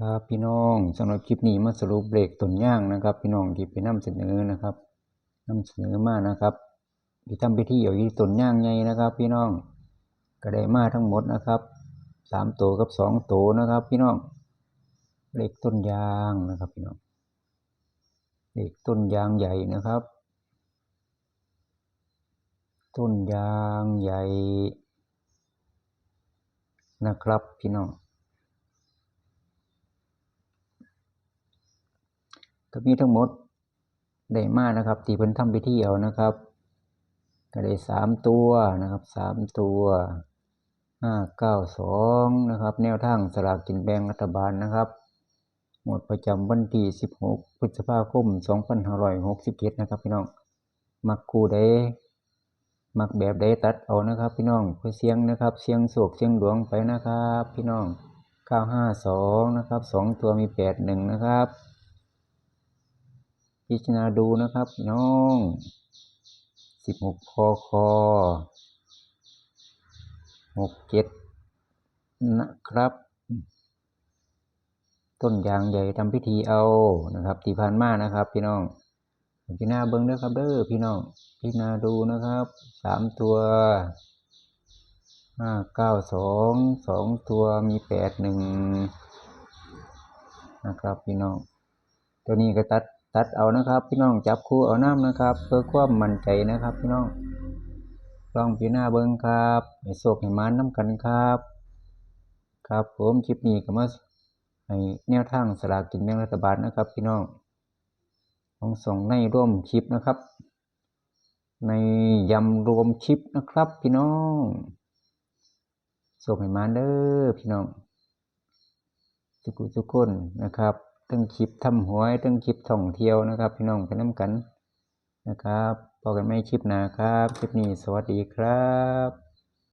ครับพี่น้องสำหรับคลิปนี้มาสรุปเบรกต้นย่างนะครับ พี่น้องที่ไปนำเสนอนะครับนำเสนอมานะครับที่ทำพิธีเอาที่ต้นย่างใหญ่นะครับ พี่น้องก็ได้มาทั้งหมดนะครับสามตัวกับสองตัวนะครับ พี่น้องเบรกต้นยางนะครับ พี่น้องเบรกต้นยางใหญ่นะครับ ต้นยางใหญ่นะครับ พี่น้อง ก็มีทั้งหมดได้มากนะครับที่เพิ่นทำพิธีเอานะครับ ก็ได้สามตัวนะครับสามตัวห้าเก้าสองนะครับ แนวทางสลากกินแบ่งรัฐบาลนะครับ หมดประจำวันที่สิบหกพฤษภาคมสองพันห้าร้อยหกสิบเจ็ดนะครับพี่น้องมักคู่ใดมักแบบใดตัดเอานะครับ พี่น้องเพื่อเสียงนะครับ เสียงโศกเสียงดวงไปนะครับ พี่น้องเก้าห้าสองนะครับสองตัวมีแปดหนึ่งนะครับ พิจารณาดูนะครับพี่น้องสิบหกคอคอหกเจ็ดนะครับ ต้นยางใหญ่ทำพิธีเอานะครับที่ผ่านมานะครับ พี่น้องพิจารณาเบิ้งเด้อครับเด้อพี่น้องพิจารณาดูนะครับสามตัวห้าเก้าสองสองตัวมีแปดหนึ่งนะครับพี่น้องตัวนี้ก็ตัด ตัดเอานะครับ พี่น้องจับคู่เอาน้ำนะครับ เพื่อความมั่นใจนะครับ พี่น้องลองพี่หน้าเบิ้งครับให้โศกให้มันน้ำกันครับ ครับผมคลิปนี้ก็มาให้แนวทางสลากกินแบ่งรัฐบาลนะครับ พี่น้องของส่งในร่วมคลิปนะครับ ในยำรวมคลิปนะครับ พี่น้องส่งให้มาเด้อพี่น้องทุกทุกคนนะครับ ตั้งคลิปทำหวยตั้งคลิปท่องเที่ยวนะครับ พี่น้องไปน้ำกันนะครับพอกันไม่คลิปหนาครับ คลิปนี้สวัสดีครับ